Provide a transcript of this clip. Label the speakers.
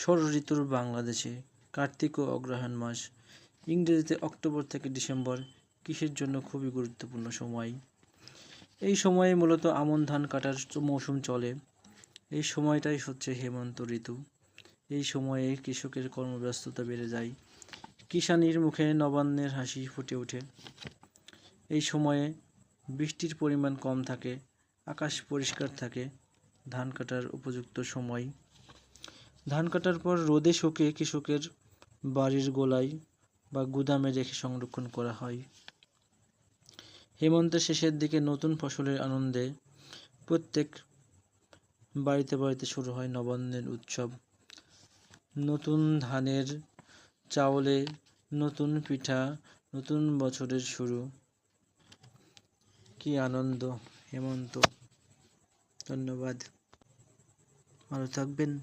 Speaker 1: ষড় ঋতুর বাংলাদেশে কার্তিক ও অগ্রহায়ণ মাস ইংরেজিতে অক্টোবর থেকে ডিসেম্বর কৃষির জন্য খুবই গুরুত্বপূর্ণ সময়? এই সময়ে মূলত আমন ধান কাটার মৌসুম চলে। এই সময়টাই হচ্ছে হেমন্ত ঋতু। এই সময়ে কৃষকের কর্মব্যস্ততা বেড়ে যায়। কিষানির মুখে নবান্নের হাসি ফুটে ওঠে। এই সময়ে বৃষ্টির পরিমাণ কম থাকে, আকাশ পরিষ্কার থাকে, ধান কাটার উপযুক্ত সময় ধান কাটার পর রোদে শুকিয়ে কৃষকের বাড়ির গোলায় বা গুদামে রেখে সংরক্ষণ করা হয়। হেমন্তের শেষের দিকে নতুন ফসলের আনন্দে প্রত্যেক বাড়িতে বাড়িতে শুরু হয় নবান্নের উৎসব। নতুন ধানের চাউলে নতুন পিঠা, নতুন বছরের শুরু। কি আনন্দ, হেমন্ত। ধন্যবাদ। ভালো থাকবেন।